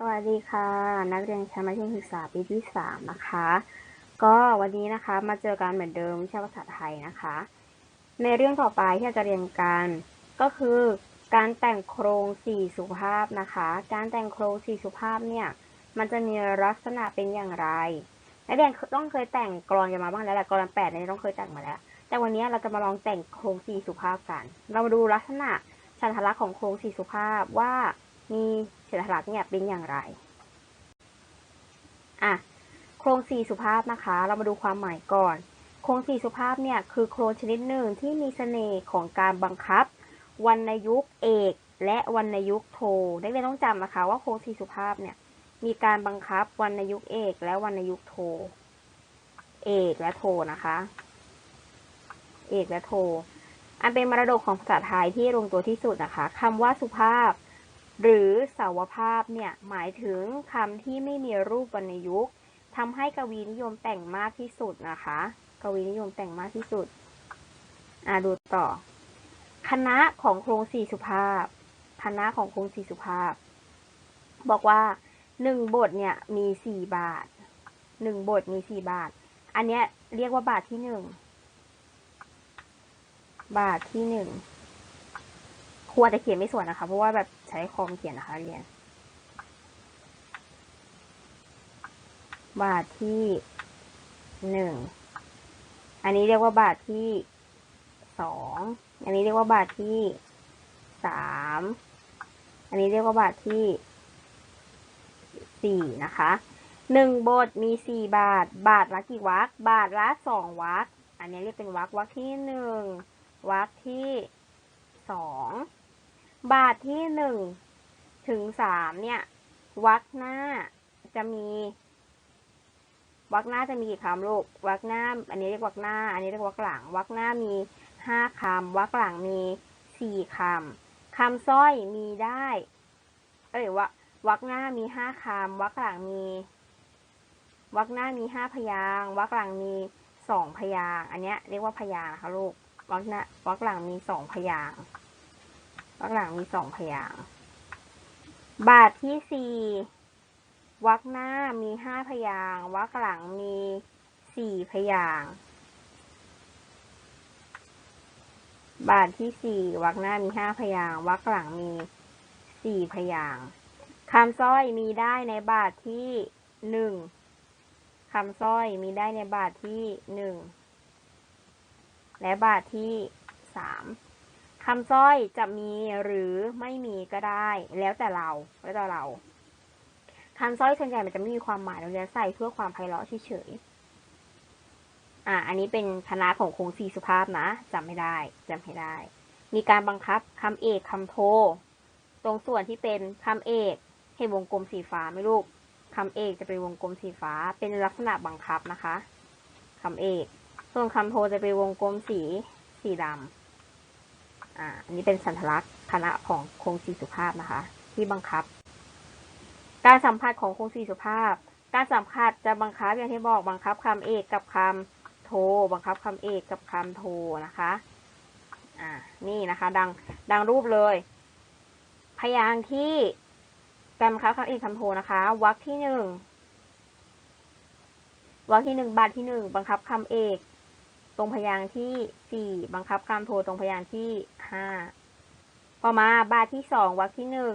สวัสดีค่ะ นักเรียนชั้นมัธยมศึกษาปีที่สามนะคะ ก็วันนี้นะคะมาเจอกันเหมือนเดิมวิชาภาษาไทยนะคะ ในเรื่องต่อไปที่เราจะเรียนกันก็คือการแต่งโครงสี่สุภาพนะคะ การแต่งโครงสี่สุภาพเนี่ยมันจะมีลักษณะเป็นอย่างไรนักเรียนต้องเคยแต่งกรอนกันมาบ้างแล้วแหละกรอนแปดเนี่ยต้องเคยแต่งมาแล้ว แต่วันนี้เราจะมาลองแต่งโครงสี่สุภาพกัน เรามาดูลักษณะสัญลักษณ์ของโครงสี่สุภาพว่า มีสัญลักษณ์เนี่ยเป็นอย่างไรอะโครงสี่สุภาพนะคะ เรามาดูความหมายก่อน โครงสี่สุภาพเนี่ยคือโครงชนิดหนึ่งที่มีเสน่ห์ของการบังคับวรรณยุกต์เอก และวรรณยุกต์โทนักเรียนต้องจำนะคะว่าโครงสี่สุภาพเนี่ยมีการบังคับวรรณยุกต์เอก และวรรณยุกต์โท เอกและโทนะคะ เอกและโท อันเป็นมรดกของภาษาไทยที่ลงตัวที่สุดนะคะคำว่าสุภาพ หรือสาวภาพเนี่ยหมายถึงคำที่ไม่มีรูปวรรณยุกต์ทำให้กวีนิยมแต่งมากที่สุดนะคะ กวีนิยมแต่งมากที่สุดอ่าดูต่อ คณะของโครงสี่สุภาพ คณะของโครงสี่สุภาพ บอกว่าหนึ่งบทเนี่ยมีสี่บาทหนึ่งบทมีสี่บาท อันเนี้ยเรียกว่าบาทที่หนึ่งบาทที่หนึ่งควรจะเขียนไม่สวยนะคะ เพราะว่าแบบ ใช้คอมเขียนนะคะเรียน บาทที่หนึ่ง อันนี้เรียกว่าบาทที่สอง อันนี้เรียกว่าบาทที่สาม อันนี้เรียกว่าบาทที่สี่นะคะหนึ่งบทมีสี่บาท บาทละกี่วรรคบาทละสองวรรคอันนี้เรียกเป็นวรรควรรคที่หนึ่งวรรคที่สอง บาทที่หนึ่งถึงสามเนี่ยวรรคหน้าจะมีวรรคหน้าจะมีกี่คำลูกวรรคหน้า อันนี้เรียกวรรคหน้า อันนี้เรียกวรรคหลังวรรคหน้ามีห้าคำวรรคหลังมีสี่คำคำสร้อยมีได้ เอ้ยวรรควรรคหน้ามีห้าคำวรรคหลังมีวรรคหน้ามีห้าพยางวรรคหลังมีสองพยางอันนี้เรียกว่าพยางค์นะคะลูกวรรคหน้าวรรคหลังมีสองพยาง วรรคหลังมีสองพยางค์บาทที่สี่วรรคหน้ามีห้าพยางค์วรรคหลังมีสี่พยางค์บาทที่สี่วรรคหน้ามีห้าพยางค์วรรคหลังมีสี่พยางค์คำสร้อยมีได้ในบาทที่หนึ่งคำสร้อยมีได้ในบาทที่หนึ่งและบาทที่สาม คำสร้อยจะมีหรือไม่มีก็ได้ แล้วแต่เราแล้วแต่เราคำสร้อยส่วนใหญ่มันจะไม่มีความหมายเราจะใส่เพื่อความไพเราะเฉยๆอ่าอันนี้เป็นคณะของโครงสี่สุภาพนะจำไม่ได้จำให้ได้ มีการบังคับคำเอกคำโท ตรงส่วนที่เป็นคำเอกเห็นวงกลมสีฟ้าไหมลูกคำเอกจะเป็นวงกลมสีฟ้า เป็นลักษณะบังคับนะคะคำเอก ส่วนคำโทจะเป็นวงกลมสีสีดำ อ่าอันนี้เป็นสัญลักษณ์คณะของโครงสี่สุภาพนะคะ ที่บังคับ การสัมผัสของโครงสี่สุภาพ การสัมผัสจะบังคับอย่างที่บอกบังคับคำเอกกับคำโท บังคับคำเอกกับคำโทนะคะอ่านี่นะคะ ดังดังรูปเลย พยางค์ที่การบังคับคำเอกคำโทนะคะวรรคที่หนึ่งวรรคที่หนึ่งบาทที่หนึ่งบังคับคำเอก ตรงพยางค์ที่สี่บังคับคำโทตรงพยางค์ที่ห้าต่อมาบาทที่สองวรรคที่หนึ่ง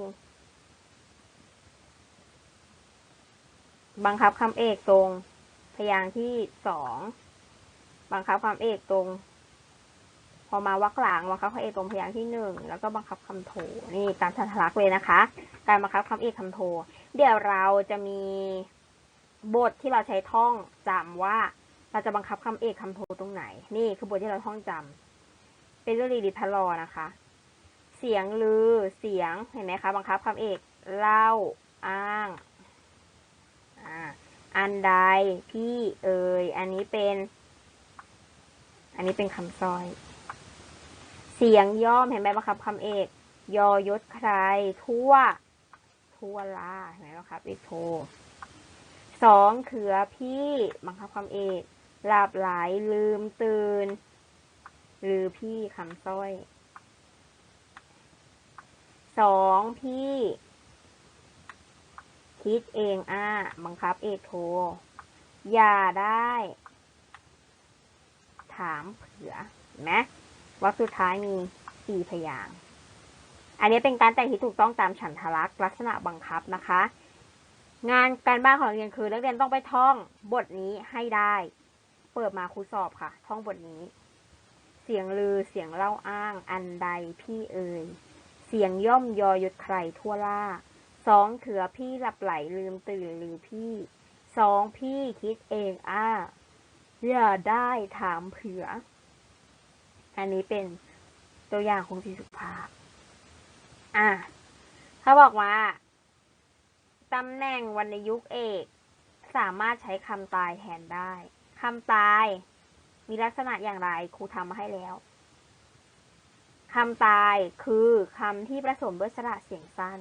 บังคับคำเอกตรงพยางค์ที่สองบังคับคำเอกตรง พอมาวรรคหลังบังคับคำเอกตรงพยางค์ที่หนึ่งแล้วก็บังคับคำโทนี่ตามสัญลักษณ์เลยนะคะ การบังคับคำเอกคำโท เดี๋ยวเราจะมีบทที่เราใช้ท่องจำว่า เราจะบังคับคำเอกคำโทตรงไหน นี่คือบทที่เราท่องจำเป็นเรื่องดีดิทลอนะคะ เสียงลือ เสียง เห็นไหมคะ บังคับคำเอกเล่า อ้างอ่าอันใดพี่เอ่ย อันนี้เป็น อันนี้เป็นคำสร้อย เสียงย่อม เห็นไหมบังคับคำเอก ยอยศใคร ทั่ว ทั่วลา เห็นไหมบังคับเอกโทสองเขือพี่บังคับคำเอก หลับไหลลืมตื่น หรือพี่คำสร้อยสองพี่ คิดเองอ่าบังคับเอกโทรอย่าได้ ถามเผื่อเห็นไหมวรรคสุดท้ายมีสี่พยาง อันนี้เป็นการแต่งที่ถูกต้องตามฉันทลักษณ์ลักษณะบังคับนะคะ งานการบ้านของนักเรียนคือนักเรียนต้องไปท่องบทนี้ให้ได้ เปิดมาครูสอบค่ะ ท่องบทนี้ เสียงลือเสียงเล่าอ้างอันใดพี่เอ่ย เสียงย่อมยอยศใครทั่วล่าสองเถือพี่หลับไหลลืมตื่นหรือพี่ สองพี่คิดเองอ้าอย่าได้ถามเผื่อ อันนี้เป็นตัวอย่างของสีสุภาพ อะเขาบอกว่าตำแหน่งวรรณยุกต์เอก สามารถใช้คำตายแทนได้ คำตาย มีลักษณะอย่างไรครูทำมาให้แล้วคำตายคือคำที่ผสมด้วยสระเสียงสั้น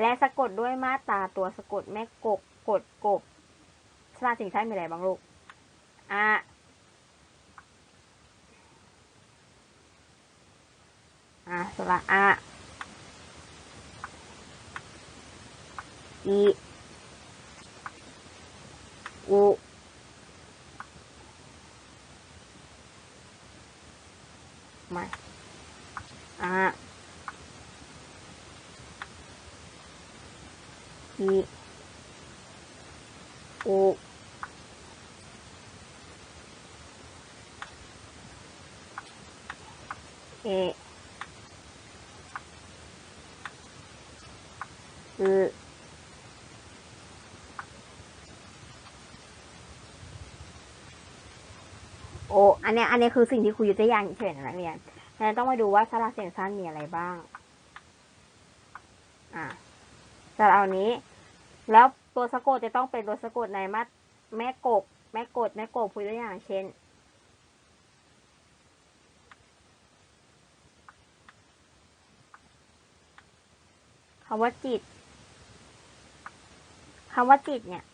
และสะกดด้วยมาตราตัวสะกดแม่กบกดกบสระเสียงสั้นมีอะไรบ้างลูกอะอะสระอะอีอุไม่อะ อีอุเออือโอ อันเนี้ย อันเนี้ยคือสิ่งที่ครูยกตัวอย่างเฉยนะนักเรียนฉะนั้นต้องมาดูว่าสระเสียงสั้นมีอะไรบ้าง อะสระเอานี้ แล้วตัวสะกดจะต้องเป็นตัวสะกดในมัดแม่กบ แม่กดแม่กบครูยกตัวอย่างเช่น คำว่าจิต คำว่าจิตเนี่ย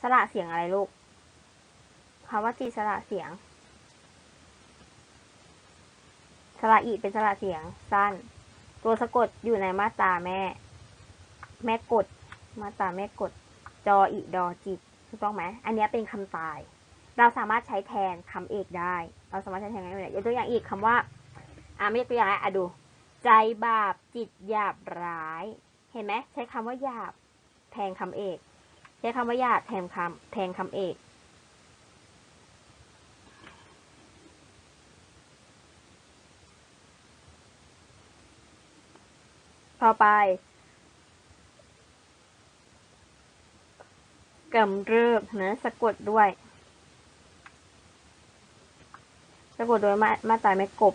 สระเสียงอะไรลูก คำว่าจิตสระเสียง สระอีเป็นสระเสียงสั้น ตัวสะกดอยู่ในมาตราแม่ แม่กด มาตราแม่กดจออีดอจิตถูกต้องไหมอันนี้เป็นคำตาย เราสามารถใช้แทนคำเอกได้ เราสามารถใช้แทนกันได้ยกตัวอย่างอีกคำว่าอ่าไม่ยกตัวอย่างแล้วอะดู ใจบาปจิตหยาบร้าย เห็นไหมใช้คำว่าหยาบแทนคำเอก ใช้คำว่าหยาบแทนคำแทนคำเอกต่อไป กำเริบนะสะกดด้วย สะกดโดยมามาตราไม่กบ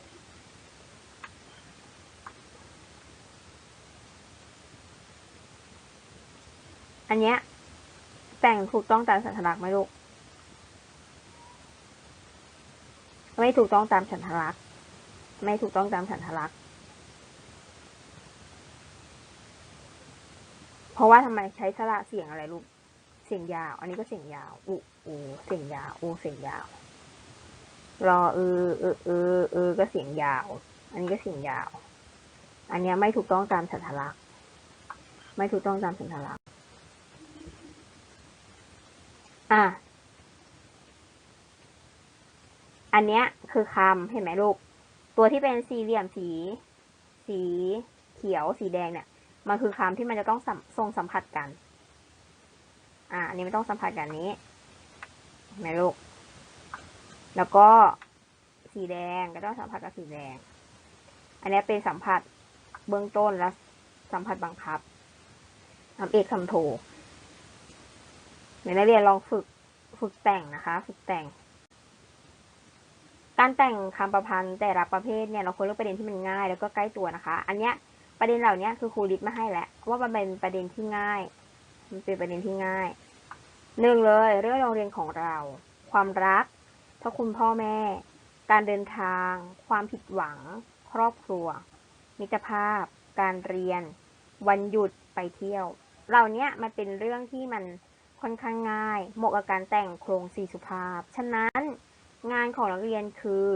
อันเนี้ยแต่งถูกต้องตามฉันทลักษณ์ไหมลูก ไม่ถูกต้องตามฉันทลักษณ์ ไม่ถูกต้องตามฉันทลักษณ์เพราะว่าทำไมใช้สระเสียงอะไรลูก เสียงยาว อันนี้ก็เสียงยาวอุอูเสียงยาวอูเสียงยาว รอเออเออเออเออก็เสียงยาว อันนี้ก็เสียงยาว อันเนี้ยไม่ถูกต้องตามฉันทลักษณ์ ไม่ถูกต้องตามฉันทลักษณ์ อะ อันเนี้ยคือคำเห็นไหมลูก ตัวที่เป็นสี่เหลี่ยมสี สีเขียวสีแดงเนี่ย มันคือคำที่มันจะต้องสัมทรงสัมผัสกัน อ่าอันนี้ไม่ต้องสัมผัสกันนี้เห็นไหมลูก แล้วก็สีแดงก็ต้องสัมผัสกับสีแดง อันนี้เป็นสัมผัสเบื้องต้นและสัมผัสบังคับคำเอกคำโทเดี๋ยวนักเรียนลองฝึกฝึกแต่งนะคะ ฝึกแต่ง การแต่งคำประพันธ์แต่ละประเภทเนี่ยเราควรเลือกประเด็นที่มันง่าย แล้วก็ใกล้ตัวนะคะ อันเนี้ยประเด็นเหล่านี้คือครูลิสมาให้แล้วว่ามันเป็นประเด็นที่ง่าย มันเป็นประเด็นที่ง่าย หนึ่งเลยเรื่องโรงเรียนของเรา ความรักพระคุณพ่อแม่ การเดินทาง ความผิดหวัง ครอบครัว มิตรภาพ การเรียน วันหยุดไปเที่ยวเหล่านี้มันเป็นเรื่องที่มันค่อนข้างง่าย เหมาะกับการแต่งโครงสี่สุภาพ ฉะนั้นงานของนักเรียนคือ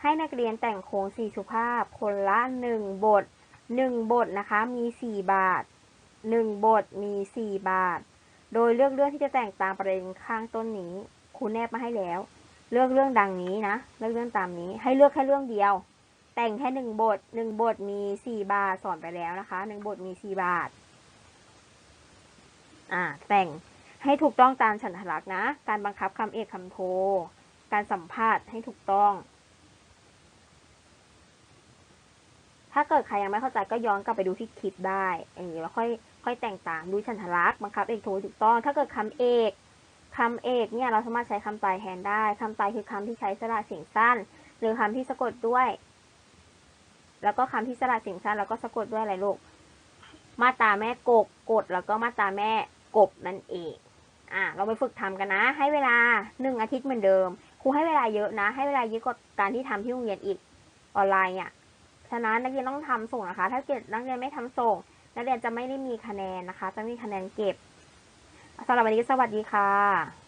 ให้นักเรียนแต่งโครงสี่สุภาพ คนละหนึ่งบทหนึ่งบทนะคะมีสี่บาทหนึ่งบทมีสี่บาท โดยเลือกเรื่องที่จะแต่งตามประเด็นข้างต้นนี้ครูแนบมาให้แล้ว เลือกเรื่องดังนี้นะ เลือกเรื่องตามนี้ ให้เลือกแค่เรื่องเดียว แต่งแค่หนึ่งบทหนึ่งบทมีสี่บาทสอนไปแล้วนะคะหนึ่งบทมีสี่บาท อ่า แต่งให้ถูกต้องตามฉันทลักษณ์นะ การบังคับคำเอกคำโท การสัมภาษณ์ให้ถูกต้อง ถ้าเกิดใครยังไม่เข้าใจก็ย้อนกลับไปดูที่คลิปได้เออแล้วค่อย ค่อยแต่งตามดูฉันทลักษณ์บังคับเอกโทถูกต้อง ถ้าเกิดคำเอกคำเอกเนี่ยเราสามารถใช้คำตายแทนได้คำตายคือคำที่ใช้สระเสียงสั้น หรือคำที่สะกดด้วย แล้วก็คำที่สระเสียงสั้นแล้วก็สะกดด้วยอะไรลูก มาตาแม่กกกดแล้วก็มาตาแม่กบนั่นเองอะเราไปฝึกทำกันนะ ให้เวลาหนึ่งอาทิตย์เหมือนเดิมครูให้เวลาเยอะนะ ให้เวลาเยอะกว่าการที่ทำที่โรงเรียนอีกออนไลน์เนี่ยฉะนั้นนักเรียนต้องทำส่งนะคะ ถ้าเกิดนักเรียนไม่ทำส่ง นักเรียนจะไม่ได้มีคะแนนนะคะ จะม่มีคะแนนเก็บสำหรับวันนี้สวัสดีค่ะ